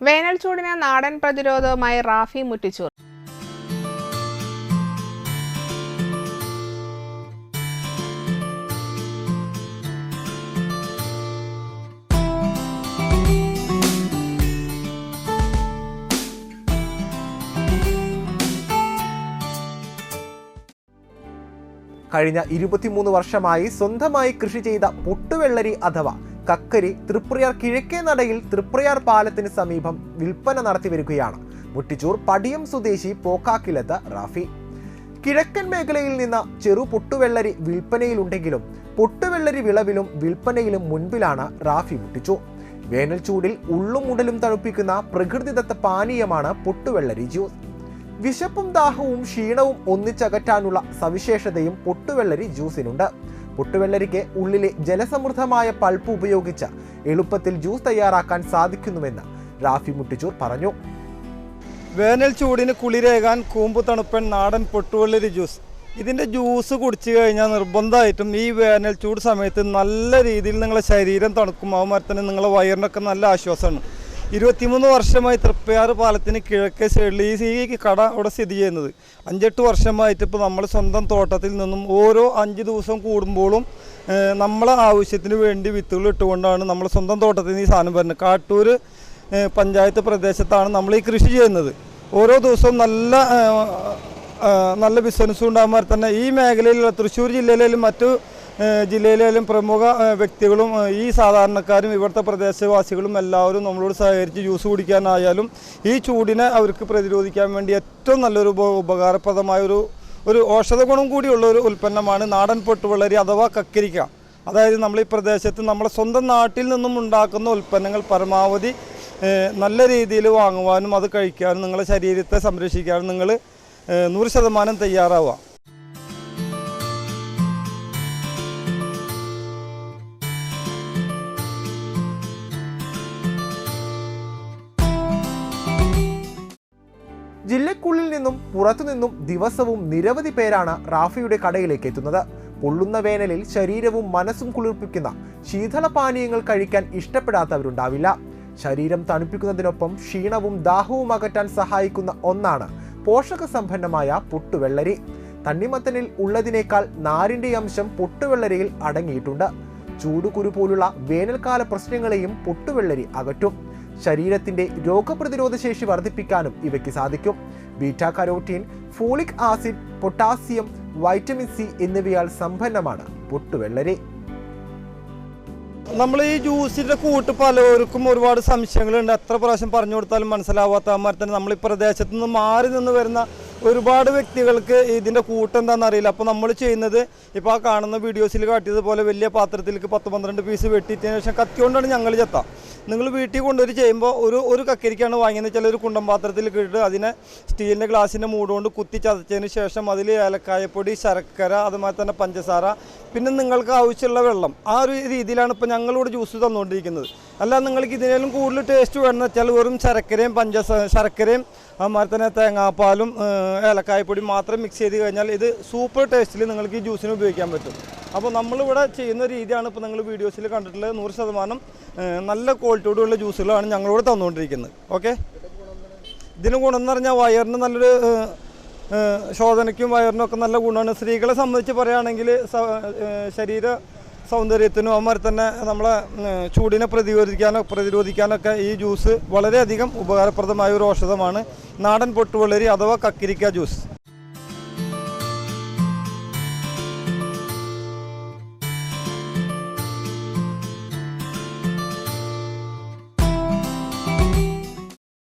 വേനൽ ചൂടിന് നാടൻ പ്രതിരോധവുമായി റാഫി മുറ്റിച്ചൂർ. കഴിഞ്ഞ ഇരുപത്തിമൂന്ന് വർഷമായി സ്വന്തമായി കൃഷി ചെയ്ത പൊട്ടുവെള്ളരി അഥവാ കക്കരി തൃപ്രയാർ കിഴക്കേ നടയിൽ തൃപ്രയാർ പാലത്തിന് സമീപം വിൽപ്പന നടത്തി വരികയാണ് മുട്ടിച്ചൂർ പടിയം സ്വദേശി പോക്കാക്കിലത്ത് റാഫി. കിഴക്കൻ മേഖലയിൽ നിന്ന് ചെറു പൊട്ടുവെള്ളരി വിൽപ്പനയിലുണ്ടെങ്കിലും പൊട്ടുവെള്ളരി വിളവിലും വിൽപ്പനയിലും മുൻപിലാണ് റാഫി മുട്ടിച്ചു. വേനൽ ചൂടിൽ ഉള്ളും ഉടലും തണുപ്പിക്കുന്ന പ്രകൃതിദത്ത പാനീയമാണ് പൊട്ടുവെള്ളരി ജ്യൂസ്. വിശപ്പും ദാഹവും ക്ഷീണവും ഒന്നിച്ചകറ്റാനുള്ള സവിശേഷതയും പൊട്ടുവെള്ളരി ജ്യൂസിനുണ്ട്. പൊട്ടുവെള്ളരിക്ക് ഉള്ളിലെ ജലസമൃദ്ധമായ പൾപ്പ് ഉപയോഗിച്ച് എളുപ്പത്തിൽ ജ്യൂസ് തയ്യാറാക്കാൻ സാധിക്കുന്നുവെന്ന് റാഫി മുട്ടിച്ചൂർ പറഞ്ഞു. വേനൽ ചൂടിന് കുളിരേകാൻ കൂമ്പ് തണുപ്പൻ നാടൻ പൊട്ടുവെള്ളരി ജ്യൂസ്. ഇതിന്റെ ജ്യൂസ് കുടിച്ചു കഴിഞ്ഞാൽ നിർബന്ധമായിട്ടും ഈ വേനൽ ചൂട് സമയത്ത് നല്ല രീതിയിൽ നിങ്ങളെ ശരീരം തണുക്കും. അതുമാതിരി തന്നെ നിങ്ങളെ വയറിനൊക്കെ നല്ല ആശ്വാസമാണ്. ഇരുപത്തിമൂന്ന് വർഷമായി തൃപ്പയാറ് പാലത്തിന് കിഴക്കേ സൈഡിൽ ഈ കട അവിടെ സ്ഥിതി ചെയ്യുന്നത്. അഞ്ചെട്ട് വർഷമായിട്ട് ഇപ്പോൾ നമ്മൾ സ്വന്തം തോട്ടത്തിൽ നിന്നും ഓരോ അഞ്ച് ദിവസം കൂടുമ്പോഴും നമ്മളെ ആവശ്യത്തിന് വേണ്ടി വിത്തുകൾ ഇട്ടുകൊണ്ടാണ് നമ്മൾ സ്വന്തം തോട്ടത്തിൽ നിന്ന് ഈ സാധനം വരുന്നത്. കാട്ടൂർ പഞ്ചായത്ത് പ്രദേശത്താണ് നമ്മൾ ഈ കൃഷി ചെയ്യുന്നത്. ഓരോ ദിവസവും നല്ല നല്ല ബിസിനസ്സും ഉണ്ടാകുമ്പോൾ തന്നെ ഈ മേഖലയിലുള്ള തൃശ്ശൂർ ജില്ലയിലും മറ്റു ഏഹ്, ജില്ലയിലും പ്രമുഖ വ്യക്തികളും ഈ സാധാരണക്കാരും ഇവിടുത്തെ പ്രദേശവാസികളും എല്ലാവരും നമ്മളോട് സഹകരിച്ച് ജ്യൂസ് കുടിക്കാനായാലും ഈ ചൂടിനെ അവർക്ക് പ്രതിരോധിക്കാൻ വേണ്ടി ഏറ്റവും നല്ലൊരു ഉപ ഉപകാരപ്രദമായ ഒരു ഒരു ഔഷധ ഗുണം കൂടിയുള്ള ഒരു ഉൽപ്പന്നമാണ് നാടൻ പൊട്ടുവിളരി അഥവാ കക്കരിക്ക. അതായത് നമ്മൾ ഈ പ്രദേശത്ത് നമ്മുടെ സ്വന്തം നാട്ടിൽ നിന്നും ഉണ്ടാക്കുന്ന ഉൽപ്പന്നങ്ങൾ പരമാവധി നല്ല രീതിയിൽ വാങ്ങുവാനും അത് കഴിക്കാനും നിങ്ങളുടെ ശരീരത്തെ സംരക്ഷിക്കാനും നിങ്ങൾ നൂറ് ശതമാനം തയ്യാറാവുക. ജില്ലക്കുള്ളിൽ നിന്നും പുറത്തുനിന്നും ദിവസവും നിരവധി പേരാണ് റാഫിയുടെ കടയിലേക്ക് എത്തുന്നത്. പൊള്ളുന്ന വേനലിൽ ശരീരവും മനസ്സും കുളിർപ്പിക്കുന്ന ശീതളപാനീയങ്ങൾ കഴിക്കാൻ ഇഷ്ടപ്പെടാത്തവരുണ്ടാവില്ല. ശരീരം തണുപ്പിക്കുന്നതിനൊപ്പം ക്ഷീണവും ദാഹവും അകറ്റാൻ സഹായിക്കുന്ന ഒന്നാണ് പോഷക സമ്പന്നമായ പുട്ടുവെള്ളരി. തണ്ണിമത്തനിൽ ഉള്ളതിനേക്കാൾ നാരിന്റെ അംശം പുട്ടുവെള്ളരിയിൽ അടങ്ങിയിട്ടുണ്ട്. ചൂടുകുരു പോലുള്ള വേനൽക്കാല പ്രശ്നങ്ങളെയും പുട്ടുവെള്ളരി അകറ്റും. ശരീരത്തിന്റെ രോഗപ്രതിരോധ ശേഷി വർദ്ധിപ്പിക്കാനും ഇവയ്ക്ക് സാധിക്കും. Beta carotene folic acid potassium vitamin C എന്നിവയാൽ സമ്പന്നമാണ് പൊട്ടുവെള്ളരി. നമ്മൾ ഈ ജ്യൂസിന്റെ കൂട്ട് പലവർക്കും ഒരുപാട് സംശയങ്ങളുണ്ട്. എത്ര പ്രാവശ്യം പറഞ്ഞു കൊടുത്താലും മനസ്സിലാവാത്ത അമാർ തന്നെ നമ്മൾ ഈ പ്രദേശത്ത് നിന്ന് മാറി നിന്ന് വരുന്ന ഒരുപാട് വ്യക്തികൾക്ക് ഇതിന്റെ കൂട്ട് എന്താണെന്ന് അറിയില്ല. അപ്പോൾ നമ്മൾ ചെയ്യുന്നത് ഇപ്പോൾ ആ കാണുന്ന വീഡിയോസിൽ കാട്ടിയതുപോലെ വലിയ പാത്രത്തിലേക്ക് പത്ത് പന്ത്രണ്ട് പീസ് വെട്ടിയിട്ടതിന് ശേഷം കത്തിക്കൊണ്ടാണ് ഞങ്ങൾ ചെത്താം. നിങ്ങൾ വീട്ടിൽ കൊണ്ടുവരി ചെയ്യുമ്പോൾ ഒരു ഒരു കക്കരിക്കാണ് വാങ്ങിയത് വെച്ചാൽ ഒരു കുണ്ടം പാത്രത്തിൽ കിട്ടിട്ട് അതിനെ സ്റ്റീലിന്റെ ഗ്ലാസിന്റെ മൂടുകൊണ്ട് കുത്തി ചതച്ചതിന് ശേഷം അതിൽ ഏലക്കായപ്പൊടി ശർക്കര അതുമാതിരി തന്നെ പഞ്ചസാര പിന്നെ നിങ്ങൾക്ക് ആവശ്യമുള്ള വെള്ളം. ആ ഒരു രീതിയിലാണ് ഇപ്പോൾ ഞങ്ങളിവിടെ ജ്യൂസ് തന്നുകൊണ്ടിരിക്കുന്നത്. അല്ല നിങ്ങൾക്ക് ഇതിനേലും കൂടുതൽ ടേസ്റ്റ് വേണമെന്ന് വെച്ചാൽ വെറും ശർക്കരയും പഞ്ചസാര ശർക്കരയും അതുമാതിരി തന്നെ തേങ്ങാപ്പാലും ഏലക്കായപ്പൊടി മാത്രം മിക്സ് ചെയ്ത് കഴിഞ്ഞാൽ ഇത് സൂപ്പർ ടേസ്റ്റിൽ നിങ്ങൾക്ക് ഈ ജ്യൂസിന് ഉപയോഗിക്കാൻ പറ്റും. അപ്പോൾ നമ്മളിവിടെ ചെയ്യുന്ന രീതിയാണ് ഇപ്പോൾ നിങ്ങൾ വീഡിയോസിൽ കണ്ടിട്ടുള്ളത്. നൂറ് ശതമാനം നല്ല ക്വാളിറ്റിയോടുള്ള ജ്യൂസുകളാണ് ഞങ്ങളിവിടെ തന്നുകൊണ്ടിരിക്കുന്നത്. ഓക്കെ ഇതിന് ഗുണം എന്ന് പറഞ്ഞാൽ വയറിന് നല്ലൊരു ശോധനയ്ക്കും വയറിനും ഒക്കെ നല്ല ഗുണമാണ്. സ്ത്രീകളെ സംബന്ധിച്ച് പറയുകയാണെങ്കിൽ ശരീര സൗന്ദര്യത്തിനും അതുമാതിരി തന്നെ നമ്മളെ ചൂടിനെ പ്രതിരോധിക്കാനോ പ്രതിരോധിക്കാനൊക്കെ ഈ ജ്യൂസ് വളരെയധികം ഉപകാരപ്രദമായ ഒരു ഔഷധമാണ് നാടൻ പൊട്ടുവെള്ളരി അഥവാ കക്കിരിക്ക ജ്യൂസ്.